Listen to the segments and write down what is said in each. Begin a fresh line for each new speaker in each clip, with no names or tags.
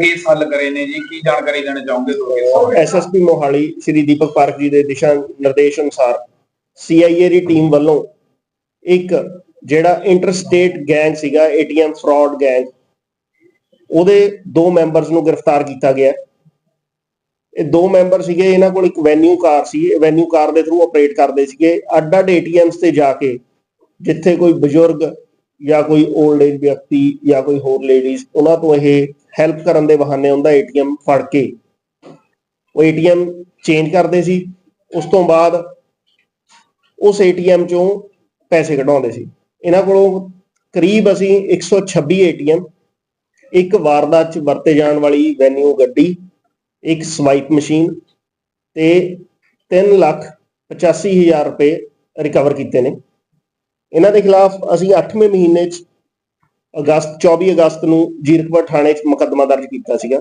Case ਹੱਲ ਕਰੇ ਨੇ ਜੀ, ਕੀ ਜਾਣਕਾਰੀ ਦੇਣਾ ਚਾਹੋਗੇ ਤੁਸੀਂ
ਐਸਐਸਪੀ ਮੋਹਾਲੀ, ਸ਼੍ਰੀ ਦੀਪਕ ਪਾਰਕ ਜੀ ਦੇ ਦਿਸ਼ਾ ਨਿਰਦੇਸ਼ ਅਨੁਸਾਰ ਸੀਆਈਏ ਦੀ ਟੀਮ ਵੱਲੋਂ ਇੱਕ ਜਿਹੜਾ ਇੰਟਰਸਟੇਟ ਗੈਂਗ ਸੀਗਾ, ਏਟੀਐਮ ਫਰਾਡ ਗੈਂਗ, ਉਹਦੇ ਦੋ ਮੈਂਬਰਸ ਨੂੰ ਗ੍ਰਿਫਤਾਰ ਕੀਤਾ ਗਿਆ। ਇਹ ਦੋ ਮੈਂਬਰ ਸੀਗੇ, ਇਹਨਾਂ ਕੋਲ ਇੱਕ ਵੈਨਿਊ ਕਾਰ ਸੀ ਵੈਨਿਊ ਕਾਰ ਦੇ ਥਰੂ ਆਪਰੇਟ ਕਰਦੇ ਸੀਗੇ। ਅੱਡ ਅੱਡ ਏਟੀਐਮਸ ਤੇ ਜਾ ਕੇ, ਜਿੱਥੇ ਕੋਈ ਬਜ਼ੁਰਗ ਜਾਂ ਕੋਈ 올ਡ ਏਜ ਵਿਅਕਤੀ ਜਾਂ ਕੋਈ ਹੋਰ ਲੇਡੀਜ਼ ਉਹਨਾਂ ਤੋਂ ਇਹ ਹੈਲਪ ਕਰਨ ਦੇ ਬਹਾਨੇ ਉਹਦਾ ਏਟੀਐਮ ਫੜ ਕੇ। ਉਹ ਏਟੀਐਮ ਚੇਂਜ ਕਰਦੇ ਸੀ। ਉਸ ਤੋਂ ਬਾਅਦ ਉਸ ਏਟੀਐਮ ਚੋਂ ਪੈਸੇ ਕਢਾਉਂਦੇ ਸੀ। ਇਹਨਾਂ ਕੋਲੋਂ ਕਰੀਬ ਅਸੀਂ 126 ਏਟੀਐਮ ਇੱਕ ਵਾਰਦਾਤ ਚ ਵਰਤੇ ਜਾਣ ਵਾਲੀ ਵੈਨਿਊ ਗੱਡੀ, ਇੱਕ ਸਵਾਈਪ ਮਸ਼ੀਨ ਤੇ 3 ਲੱਖ 85 ਹਜ਼ਾਰ ਰੁਪਏ ਰਿਕਵਰ ਕੀਤੇ ਨੇ। ਇਹਨਾਂ ਦੇ ਖਿਲਾਫ ਅਸੀਂ 8ਵੇਂ ਮਹੀਨੇ ਚ ਅਗਸਤ 24 ਅਗਸਤ ਨੂੰ ਜੀਰਕਪੁਰ ਥਾਣੇ 'ਚ ਮੁਕੱਦਮਾ ਦਰਜ ਕੀਤਾ ਸੀਗਾ।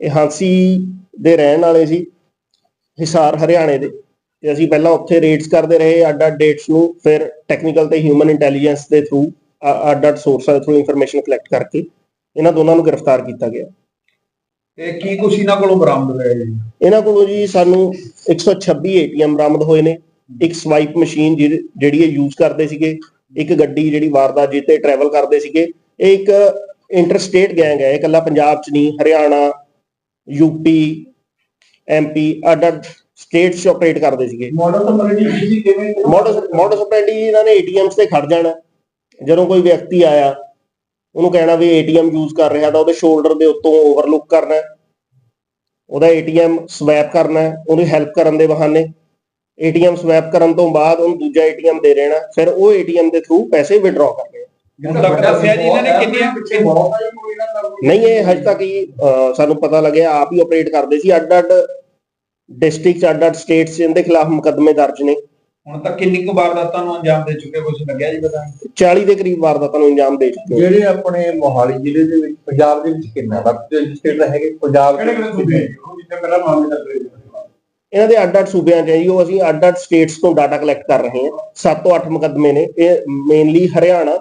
ਇਹ ਹਾਂਸੀ ਦੇ ਰਹਿਣ ਵਾਲੇ ਸੀ ਹਿਸਾਰ ਹਰਿਆਣੇ ਦੇ। ਤੇ ਅਸੀਂ ਪਹਿਲਾਂ ਉੱਥੇ ਰੇਡਸ ਕਰਦੇ ਰਹੇ ਅੱਡ ਅੱਡ ਡੇਟਸ ਨੂੰ ਫਿਰ ਟੈਕਨੀਕਲ ਤੇ ਹਿਊਮਨ ਇੰਟੈਲੀਜੈਂਸ ਦੇ ਥਰੂ ਅੱਡ ਅੱਡ ਸੋਰਸਾਂ ਦੇ ਥਰੂ ਇਨਫੋਰਮੇਸ਼ਨ ਕਲੈਕਟ ਕਰਕੇ ਇਹਨਾਂ ਦੋਨਾਂ ਨੂੰ ਗ੍ਰਿਫਤਾਰ ਕੀਤਾ ਗਿਆ।
ਤੇ ਕੀ ਕੁਛ ਇਹਨਾਂ ਕੋਲੋਂ ਬਰਾਮਦ ਹੋਇਆ ਜੀ?
ਇਹਨਾਂ ਕੋਲੋਂ ਜੀ ਸਾਨੂੰ 126 ਏਟੀਐਮ ਬਰਾਮਦ ਹੋਏ ਨੇ। ਇੱਕ ਸਵਾਈਪ ਮਸ਼ੀਨ ਜਿਹੜੀ ਇਹ ਯੂਜ਼ ਕਰਦੇ ਸੀਗੇ ਇੱਕ ਗੱਡੀ ਜਿਹੜੀ ਵਾਰਦਾਤ ਜਿੱਤੇ ਟਰੈਵਲ ਕਰਦੇ ਸੀਗੇ ਇਹ ਇੱਕ ਇੰਟਰਸਟੇਟ ਗੈਂਗ ਹੈ ਇਹ ਇਕੱਲਾ ਪੰਜਾਬ 'ਚ ਨਹੀਂ ਹਰਿਆਣਾ ਯੂਪੀ ਐਮਪੀ ਅੱਡ ਅੱਡ ਸਟੇਟਸ 'ਚ ਆਪਰੇਟ ਕਰਦੇ ਸੀਗੇ।
ਮਾਡਲ ਤੁਸੀਂ ਕਿਵੇਂ
ਆਪਰੈਂਡੀ ਇਹਨਾਂ ਨੇ ਏਟੀਐਮਸ ਤੇ ਖੜ ਜਾਣਾ। ਜਦੋਂ ਕੋਈ ਵਿਅਕਤੀ ਆਇਆ ਉਹਨੂੰ ਕਹਿਣਾ ਵੀ ਏਟੀਐਮ ਯੂਜ਼ ਕਰ ਰਿਹਾ ਤਾਂ ਉਹਦੇ ਸ਼ੋਲਡਰ ਦੇ ਉੱਤੋਂ ਓਵਰਲੁੱਕ ਕਰਨਾ। ਉਹਦਾ ਏਟੀਐਮ ਸਵੈਪ ਕਰਨਾ ਉਹਦੀ ਹੈਲਪ ਕਰਨ ਦੇ ਬਹਾਨੇ। ਏਟੀਐਮ ਸਵੈਪ ਕਰਨ ਤੋਂ ਬਾਅਦ ਉਹਨੂੰ ਦੂਜਾ ਏਟੀਐਮ ਦੇ ਦੇਣਾ ਫਿਰ ਉਹ ਏਟੀਐਮ ਦੇ ਥਰੂ ਪੈਸੇ ਵਿਡਰਾਅ ਕਰਨੇ
ਦੱਸਿਆ ਜੀ ਇਹਨਾਂ ਨੇ ਕਿੰਨੀਆਂ? ਦਾ
ਨਹੀਂ ਇਹ ਹਜੇ ਤੱਕ ਹੀ ਸਾਨੂੰ ਪਤਾ ਲੱਗਿਆ ਆਪ ਹੀ ਆਪਰੇਟ ਕਰਦੇ ਸੀ। ਅੱਡ ਅੱਡ ਡਿਸਟ੍ਰਿਕਟ ਅੱਡ ਅੱਡ ਸਟੇਟਸ ਇਹਦੇ ਖਿਲਾਫ ਮੁਕੱਦਮੇ ਦਰਜ ਨੇ।
ਹੁਣ ਤੱਕ ਕਿੰਨੀ ਕੁ ਵਾਰਦਾਤਾਂ ਨੂੰ ਅੰਜਾਮ ਦੇ ਚੁੱਕੇ ਕੁਝ ਲੱਗਿਆ ਜੀ ਪਤਾ
40 ਦੇ ਕਰੀਬ ਵਾਰਦਾਤਾਂ ਨੂੰ ਅੰਜਾਮ ਦੇ ਚੁੱਕੇ।
ਜਿਹੜੇ ਆਪਣੇ ਮੋਹਾਲੀ ਜ਼ਿਲ੍ਹੇ ਦੇ ਵਿੱਚ ਪੰਜਾਬ ਦੇ ਵਿੱਚ ਕਿੰਨਾ ਸਟੇਟ ਦਾ ਹੈਗੇ ਪੰਜਾਬ
ਕਿਹੜੇ ਕਿਹੜੇ ਸੂਬੇ ਜਿੱਥੇ ਪਹਿਲਾਂ ਮਾਮਲੇ ਚੱਲ ਰਹੇ ਸੀ
ਇਹਨਾਂ ਦੇ ਅੱਡ ਅੱਡ ਸੂਬਿਆਂ 'ਚ ਹੈ ਜੀ ਉਹ ਅਸੀਂ ਅੱਡ ਅੱਡ ਸਟੇਟਸ ਤੋਂ ਡਾਟਾ ਕਲੈਕਟ ਕਰ ਰਹੇ ਹਾਂ। 7 ਤੋਂ 8 ਮੁਕੱਦਮੇ ਨੇ ਇਹ ਮੇਨਲੀ ਹਰਿਆਣਾ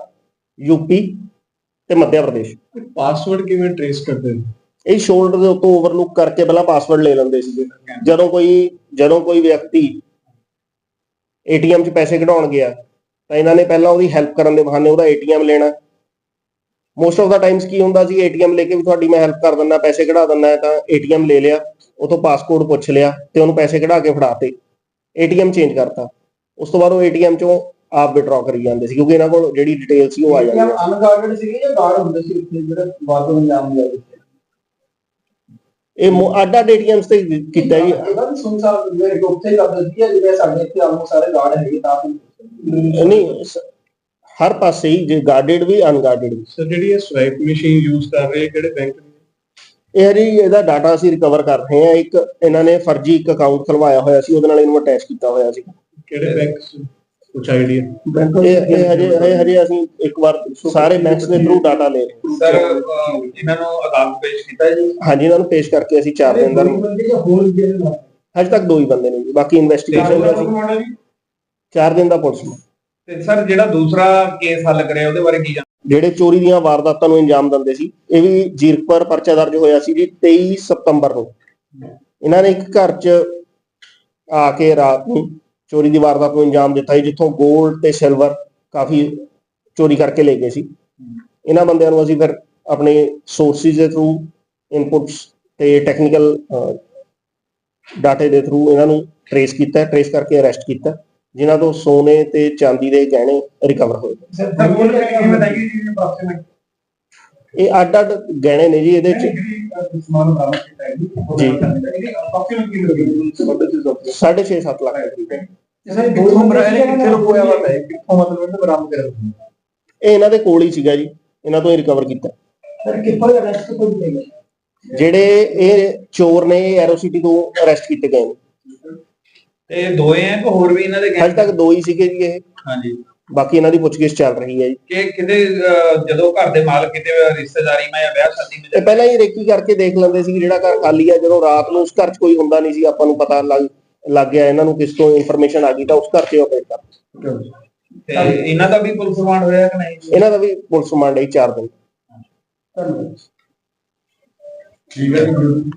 ਯੂਪੀ ਤੇ ਮੱਧ ਪ੍ਰਦੇਸ਼।
ਪਾਸਵਰਡ ਕਿਵੇਂ ਟ੍ਰੇਸ ਕਰਦੇ ਨੇ?
ਇਹ ਸ਼ੋਲਡਰ ਦੇ ਉੱਤੋਂ ਓਵਰਲੁੱਕ ਕਰਕੇ ਪਹਿਲਾਂ ਪਾਸਵਰਡ ਲੈ ਲੈਂਦੇ ਸੀਗੇ। ਜਦੋਂ ਕੋਈ ਜਦੋਂ ਕੋਈ ਵਿਅਕਤੀ ਏਟੀਐਮ 'ਚ ਪੈਸੇ ਕਢਾਉਣ ਗਿਆ ਤਾਂ ਇਹਨਾਂ ਨੇ ਪਹਿਲਾਂ ਉਹਦੀ ਹੈਲਪ ਕਰਨ ਦੇ ਬਹਾਨੇ ਉਹਦਾ ਏਟੀਐਮ ਲੈਣਾ। ਮੋਸਟ ਆਫ ਦਾ ਟਾਈਮਸ ਕੀ ਹੁੰਦਾ ਸੀ ਏਟੀਐਮ ਲੈ ਕੇ ਵੀ ਤੁਹਾਡੀ ਮੈਂ ਹੈਲਪ ਕਰ ਦਿੰਦਾ ਪੈਸੇ ਕਢਾ ਦਿੰਦਾ ਤਾਂ ਏਟੀਐਮ ਲੈ ਲਿਆ ਉਥੋਂ ਪਾਸਕੋਡ ਪੁੱਛ ਲਿਆ ਤੇ ਉਹਨੂੰ ਪੈਸੇ ਕਢਾ ਕੇ ਫੜਾਤੇ। ਏਟੀਐਮ ਚੇਂਜ ਕਰਤਾ। ਉਸ ਤੋਂ ਬਾਅਦ ਉਹ ਏਟੀਐਮ 'ਚੋਂ ਆਪ ਵਿਡਰਾਅ ਕਰੀ ਜਾਂਦੇ ਸੀ ਕਿਉਂਕਿ ਇਹਨਾਂ ਕੋਲ ਜਿਹੜੀ ਡਿਟੇਲ ਸੀ ਉਹ ਆ ਜਾਂਦੀ ਸੀ।
ਅਨਗਾਰਡਡ ਸੀਗੇ ਜਾਂ ਗਾਰਡ ਹੁੰਦੇ ਸੀ ਉੱਥੇ ਜਿਹੜੇ ਵਾਦੋਂ ਅੰਜਾਮ ਦੇ
ਇਹ ਅੱਡ ਏਟੀਐਮਸ ਤੇ ਕੀਤਾ ਜੀ।
ਇਹਦਾ ਵੀ ਸੁਣਸਾਰ ਜਿਹੜੇ ਉੱਥੇ ਹੀ ਕਰਦੇ ਸੀ ਜਿਵੇਂ ਸਾਡੇ ਇੱਥੇ ਆਲਮੋਸਟ ਸਾਰੇ ਗਾਰਡ ਹੈਗੇ ਤਾਂ
ਨਹੀਂ ਸ- ਹਰ ਪਾਸੇ ਹੀ ਜੇ ਗਾਰਡਡ ਵੀ ਅਨਗਾਰਡਡ ਵੀ।
ਸਰ ਜਿਹੜੀ ਇਹ ਸਵਾਈਪ ਮਸ਼ੀਨ ਯੂਜ਼ ਕਰ ਰਹੇ ਕਿਹੜੇ ਬੈਂਕ
ਇਹ ਜੀ ਇਹਦਾ ਡਾਟਾ ਅਸੀਂ ਰਿਕਵਰ ਕਰ ਰਹੇ ਹਾਂ। ਇੱਕ ਇਹਨਾਂ ਨੇ ਫਰਜ਼ੀ ਇੱਕ ਅਕਾਊਂਟ ਖਲਵਾਇਆ ਹੋਇਆ ਸੀ ਉਹਦੇ ਨਾਲ ਇਹਨੂੰ ਅਟੈਚ ਕੀਤਾ ਹੋਇਆ ਸੀ।
ਕਿਹੜੇ ਬੈਂਕ ਕੁਝ ਆਈਡੀਆ
ਇਹ ਇਹ ਹਜੇ ਇਹ ਹਜੇ ਅਸੀਂ ਇੱਕ ਵਾਰ ਸਾਰੇ ਬੈਂਕਸ ਦੇ ਥਰੂ ਡਾਟਾ ਲੈ ਰਹੇ ਹਾਂ।
ਸਰ ਇਹਨਾਂ ਨੂੰ ਅਦਾਲਤ ਪੇਸ਼ ਕੀਤਾ ਜੀ?
ਹਾਂਜੀ ਇਹਨਾਂ ਨੂੰ ਪੇਸ਼ ਕਰਕੇ ਅਸੀਂ 4 ਦਿਨ ਦਾ ਹਜੇ ਤੱਕ ਦੋ ਹੀ ਬੰਦੇ ਨੇ ਜੀ ਬਾਕੀ ਇਨਵੈਸਟੀਗੇਸ਼ਨ ਦੇ ਅਸੀਂ 4 ਦਿਨ ਦਾ ਪੁਲਿਸ ਨੂੰ
ਤੇ ਸਰ, ਜਿਹੜਾ ਦੂਸਰਾ ਕੇਸ ਹੱਲ ਕਰਿਆ, ਉਹਦੇ ਬਾਰੇ ਕੀ ਜਾਣ
ਜਿਹੜੇ ਚੋਰੀ ਦੀਆਂ ਵਾਰਦਾਤਾਂ ਨੂੰ ਅੰਜਾਮ ਦਿੰਦੇ ਸੀ, ਇਹ ਵੀ ਜੀਰਕਪੁਰ ਪਰਚਾ ਦਰਜ ਹੋਇਆ ਸੀ ਜੀ 23 ਸਤੰਬਰ ਨੂੰ। ਇਹਨਾਂ ਨੇ ਇੱਕ ਘਰ 'ਚ ਆ ਕੇ ਰਾਤ ਨੂੰ ਚੋਰੀ ਦੀ ਵਾਰਦਾਤ ਨੂੰ ਅੰਜਾਮ ਦਿੱਤਾ ਜਿੱਥੋਂ 골ਡ ਤੇ ਸਿਲਵਰ ਕਾਫੀ ਚੋਰੀ ਕਰਕੇ ਲੈ ਗਏ ਸੀ। ਇਹਨਾਂ ਬੰਦਿਆਂ ਨੂੰ ਅਸੀਂ ਫਿਰ ਆਪਣੇ ਸੋਰਸਿਸ ਦੇ ਥਰੂ ਇਨਪੁਟਸ ਤੇ ਟੈਕਨੀਕਲ ਡਾਟੇ ਦੇ ਥਰੂ ਇਹਨਾਂ ਨੂੰ ਟਰੇਸ ਕੀਤਾ ਟਰੇਸ ਕਰਕੇ ਅਰੈਸਟ ਕੀਤਾ। ਜਿਨ੍ਹਾਂ ਤੋਂ ਸੋਨੇ ਤੇ ਚਾਂਦੀ ਦੇ ਗਹਿਣੇ ਰਿਕਵਰ ਹੋਏ
ਸਰ ਬਤਾਈਏ ਜੀ
ਇਹ ਅੱਡ ਅੱਡ ਗਹਿਣੇ ਨੇ ਜੀ ਇਹਦੇ ਚ।
ਸਮਾਨ ਬਰਾਮਦ ਕੀਤਾ ਹੈ ਜੀ।
ਜੀ।
ਇਹਦੀ ਅਪਰੋਕਸੀਮੇਟ ਕੀ ਲੱਗੀ
6.5 7 ਲੱਖ। ਦੇ ਕਰੀਬ ਹੈ।
ਸਰ ਦੋ ਨੰਬਰ ਹੈ ਕਿੱਥੇ ਲੁਕੋਇਆ ਵਾ ਹੈ ਕਿੱਥੋਂ ਮਤਲਬ ਇਹਨੂੰ ਬਰਾਮਦ ਕਰਿਆ ਤੁਸੀਂ?
ਇਹ ਇਹਨਾਂ ਦੇ ਕੋਲ ਹੀ ਸੀਗਾ ਜੀ ਇਹਨਾਂ ਤੋਂ ਹੀ ਰਿਕਵਰ ਕੀਤਾ।
ਸਰ ਕਿੱਥੋਂ ਅਰੈਸਟ ਕੋਈ ਨਹੀਂ
ਜਿਹੜੇ ਇਹ ਚੋਰ ਨੇ ਐਰੋਸਿਟੀ ਤੋਂ ਅਰੈਸਟ ਕੀਤੇ ਗਏ ਨੇ।
ਤੇ ਦੋਏ ਹੈ ਕਿ ਹੋਰ ਵੀ ਇਹਨਾਂ ਦੇ
ਹਜੇ ਤੱਕ ਦੋ ਹੀ ਸੀਗੇ ਜੀ ਇਹ।
ਹਾਂਜੀ।
ਬਾਕੀ ਇਹਨਾਂ ਦੀ ਪੁੱਛਗਿੱਛ ਚੱਲ ਰਹੀ ਹੈ ਜੀ।
ਕਿ ਕਿਤੇ ਜਦੋਂ ਘਰ ਦੇ ਮਾਲਕ ਕਿਤੇ ਰਿਸ਼ਤੇਦਾਰੀ ਮੈਂ ਜਾਂ ਵਿਆਹ ਸ਼ਾਦੀ ਵਿੱਚ
ਪਹਿਲਾਂ ਹੀ ਰੇਕੀ ਕਰਕੇ ਦੇਖ ਲੈਂਦੇ ਸੀ ਕਿ ਜਿਹੜਾ ਘਰ ਖਾਲੀ ਹੈ ਜਦੋਂ ਰਾਤ ਨੂੰ ਉਸ ਘਰ 'ਚ ਕੋਈ ਹੁੰਦਾ ਨਹੀਂ ਸੀ ਆਪਾਂ ਨੂੰ ਪਤਾ ਲੱਗ ਲੱਗ ਗਿਆ ਇਹਨਾਂ ਨੂੰ ਕਿਸ ਤੋਂ ਇਨਫੋਰਮੇਸ਼ਨ ਆ ਗਈ ਤਾਂ ਉਸ ਘਰ 'ਚ ਆਪਰੇਟ ਕਰ
ਤੇ ਇਹਨਾਂ ਦਾ ਵੀ ਪੁਲਿਸ ਰਿਮਾਂਡ ਹੋਇਆ ਕਿ ਨਹੀਂ?
ਇਹਨਾਂ ਦਾ ਵੀ ਪੁਲਿਸ ਰਿਮਾਂਡ ਹੈ 4 ਦਿਨ।
ਧੰਨਵਾਦ।
ਠੀਕ ਹੈ ਜੀ।